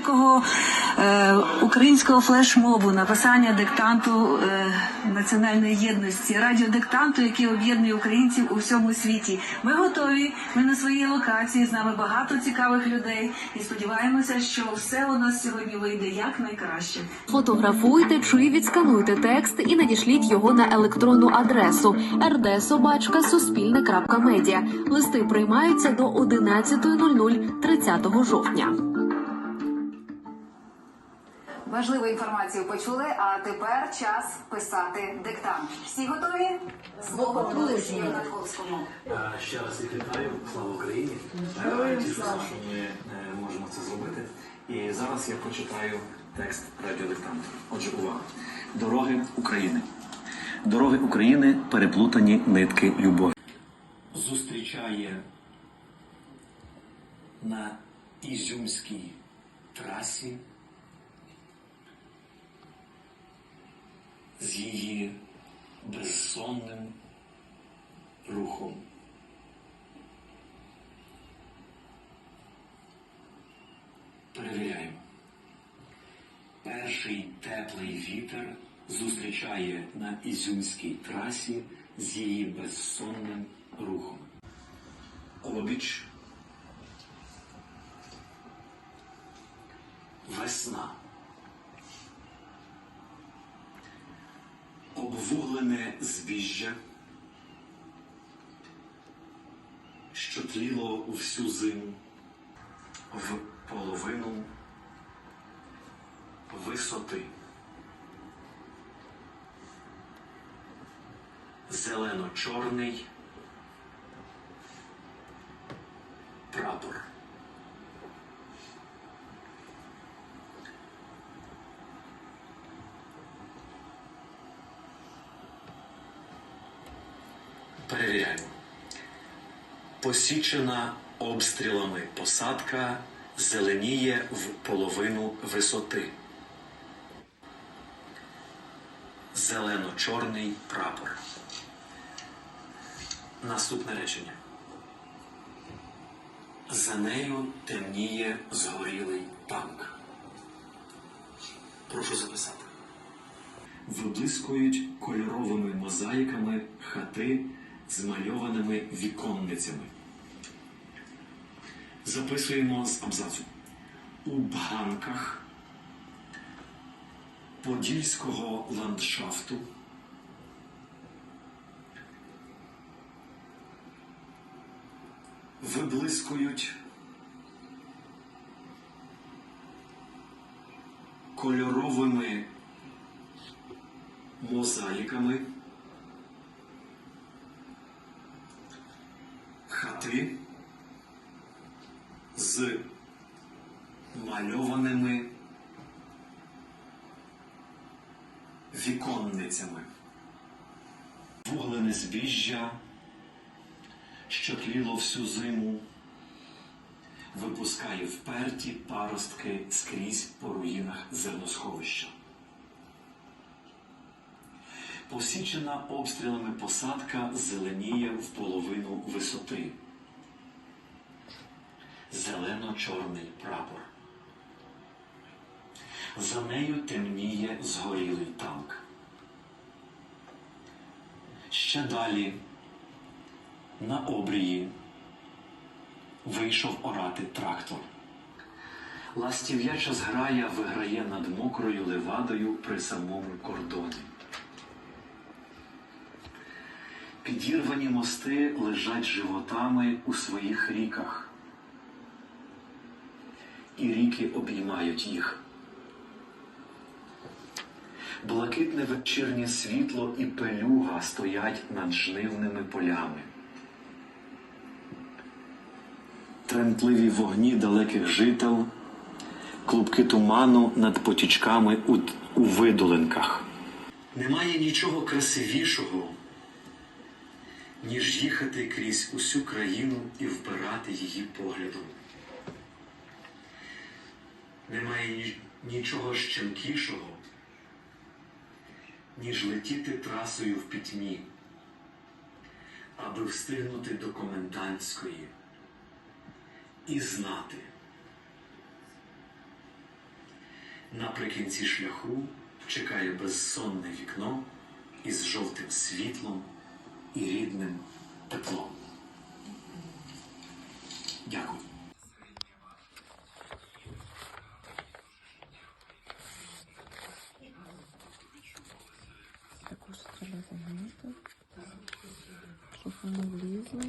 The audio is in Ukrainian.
великого е, українського флешмобу, написання диктанту е, національної єдності, радіодиктанту, який об'єднує українців у всьому світі. Ми готові. Ми на своїй локації. З нами багато цікавих людей і сподіваємося, що все у нас сьогодні вийде як найкраще. Фотографуйте чи відскануйте текст і надішліть його на електронну адресу rdsobachka.suspilne.media. Листи приймаються до 11.00 30 жовтня. Важливу інформацію почули, а тепер час писати диктант. Всі готові? Слово Олексію Натковському. Е, Ще раз їх вітаю, слава Україні. Е, що ми е, можемо це зробити. І зараз я прочитаю текст радіодиктанту. Отже, увага. Дороги України. Дороги України переплутані нитки любові. Зустрічає на Ізюмській трасі з її безсонним рухом. Перевіряємо. Перший теплий вітер зустрічає на Ізюмській трасі з її безсонним рухом. Обіч. Весна. Обвуглене збіжжя, що тліло у всю зиму в половину висоти. Зелено-чорний прапор. Перевіряємо. Посічена обстрілами посадка зеленіє в половину висоти. Зелено-чорний прапор. Наступне речення. За нею темніє згорілий танк. Прошу записати. Виблискують кольоровими мозаїками хати з мальованими віконницями. Записуємо з абзацу. У бганках подільського ландшафту виблискують кольоровими мозаїками хати з мальованими віконницями. Вуглене збіжжя, що тліло всю зиму, випускає вперті паростки скрізь по руїнах зерносховища. Посічена обстрілами посадка зеленіє в половину висоти. Зелено-чорний прапор. За нею темніє згорілий танк. Ще далі на обрії вийшов орати трактор. Ластів'яча зграя виграє над мокрою левадою при самому кордоні. Підірвані мости лежать животами у своїх ріках. І ріки обіймають їх. Блакитне вечірнє світло і пелюга стоять над жнивними полями. Тремтливі вогні далеких жител, клубки туману над потічками у, у видолинках. Немає нічого красивішого, ніж їхати крізь усю країну і вбирати її поглядом. Немає нічого щемкішого, ніж летіти трасою в пітьмі, аби встигнути до комендантської і знати. Наприкінці шляху чекає безсонне вікно із жовтим світлом і рідним теплом. Дякую. щоб вони.